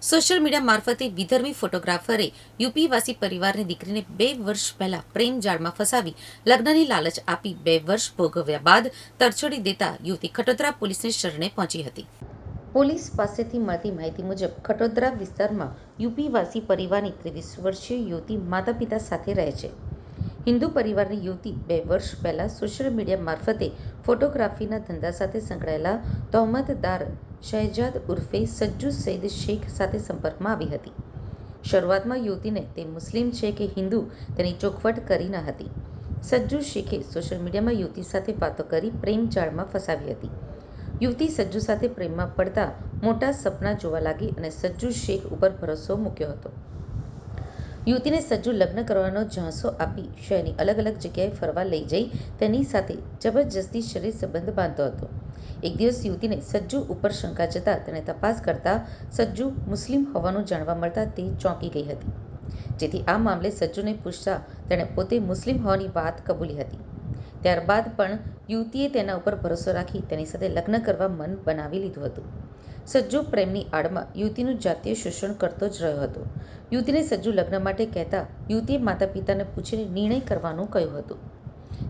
Social media મારફતે વિધર્મી ફોટોગ્રાફરે યુપીવાસી પરિવારની દીકરીને બે વર્ષ પહેલા પ્રેમ જાળમાં ફસાવી લગ્નની લાલચ આપી બે વર્ષ ભોગવ્યા બાદ તરછોડી દેતા યુવતી ખટોદરા પોલીસની શરણે પહોંચી હતી. પોલીસ પાસેથી મળતી માહિતી મુજબ ખટોદરા વિસ્તારમાં યુપીવાસી પરિવારની ત્રેવીસ વર્ષીય યુવતી માતા પિતા સાથે રહે છે. હિન્દુ પરિવારની યુવતી બે વર્ષ પહેલા સોશિયલ મીડિયા મારફતે ફોટોગ્રાફીના ધંધા સાથે સંકળાયેલા તહોમતદાર શહેજાદ ઉર્ફે સજ્જુ સૈદ શેખ સાથે સંપર્કમાં આવી હતી. શરૂઆતમાં યુવતીને તે મુસ્લિમ છે કે હિન્દુ તેની ચોખવટ કરી ન હતી. સજ્જુ શેખે સોશિયલ મીડિયામાં યુવતી સાથે વાતો કરી પ્રેમ જાળમાં ફસાવી હતી. યુવતી સજ્જુ સાથે પ્રેમમાં પડતા મોટા સપના જોવા લાગી અને સજ્જુ શેખ ઉપર ભરોસો મૂક્યો હતો. યુવતીને સજ્જુ લગ્ન કરવાનો ઝાંસો આપી શહેરની અલગ અલગ જગ્યાએ ફરવા લઈ જઈ તેની સાથે જબરજસ્તી શરીર સંબંધ બાંધતો હતો. એક દિવસ યુવતીને સજ્જુ ઉપર શંકા જતા તેણે તપાસ કરતા સજ્જુ મુસ્લિમ હોવાનું જાણવા મળતા તે ચોંકી ગઈ હતી. જેથી આ મામલે સજ્જુને પૂછતા તેણે પોતે મુસ્લિમ હોવાની વાત કબૂલી હતી. ત્યારબાદ પણ યુવતીએ તેના ઉપર ભરોસો રાખી તેની સાથે લગ્ન કરવા મન બનાવી લીધું હતું. સજ્જુ પ્રેમની આડમાં યુવતીનું જાતીય શોષણ કરતો જ રહ્યો હતો યુવતીને સજ્જુ લગ્ન માટે કહેતા યુવતીએ માતા પિતાને પૂછીને નિર્ણય કરવાનું કહ્યું હતું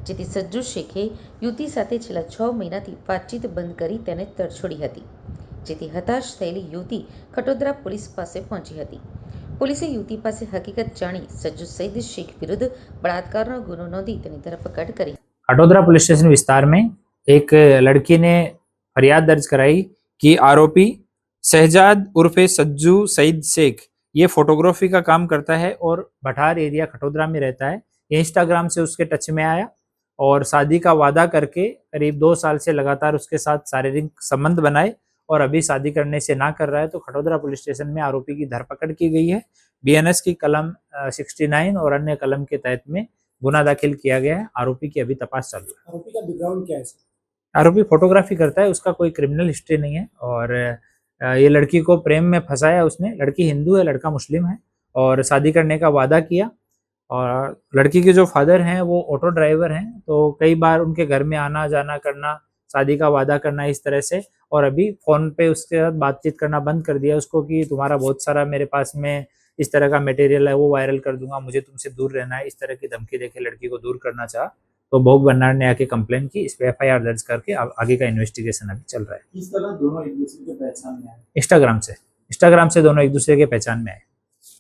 જેથી સજ્જુ શેખે યુવતી સાથે છેલ્લા છ મહિનાથી વાતચીત બંધ કરી તેને તરછોડી હતી જેથી હતાશ થયેલી યુવતી ખટોદરા પોલીસ પાસે પહોંચી હતી પોલીસે યુવતી પાસે હકીકત જાણી સજ્જુ સઈદ શેખ વિરુદ્ધ બળાત્કારનો ગુનો નોંધી તેની ધરપકડ કરી खटोदरा पुलिस स्टेशन विस्तार में एक लड़की ने फरियाद दर्ज कराई कि आरोपी शहजाद उर्फे सज्जू सईद शेख, ये फोटोग्राफी का काम करता है और भटार एरिया खटोदरा में रहता है। ये इंस्टाग्राम से उसके टच में आया और शादी का वादा करके करीब दो साल से लगातार उसके साथ शारीरिक संबंध बनाए और अभी शादी करने से ना कर रहा है तो खटोदरा पुलिस स्टेशन में आरोपी की धरपकड़ की गई है। बीएनएस की कलम सिक्सटी नाइन और अन्य कलम के तहत में गुना दाखिल किया गया है। आरोपी की अभी तपास चालू है। आरोपी का बैकग्राउंड क्या है आरोपी फोटोग्राफी करता है, उसका कोई क्रिमिनल हिस्ट्री नहीं है और ये लड़की को प्रेम में फंसाया उसने, लड़की हिंदू है, लड़का मुस्लिम है और शादी करने का वादा किया और लड़की के जो फादर हैं वो ऑटो ड्राइवर हैं तो कई बार उनके घर में आना, जाना, करना, शादी का वादा करना इस तरह से और अभी फ़ोन पे उसके साथ बातचीत करना बंद कर दिया उसको कि तुम्हारा बहुत सारा मेरे पास में इस तरह का मटेरियल है, वो वायरल कर दूँगा, मुझे तुमसे दूर रहना है, इस तरह की धमकी देके लड़की को दूर करना चाहा। तो भोग भंडार ने आके कंप्लेन की इस पे एफ दर्ज करके आ- आगे का इन्वेस्टिगेशन अभी चल रहा है किस तरह दोनों एक दूसरे के पहचान में आए इंस्टाग्राम से इंस्टाग्राम से दोनों एक दूसरे के पहचान में आए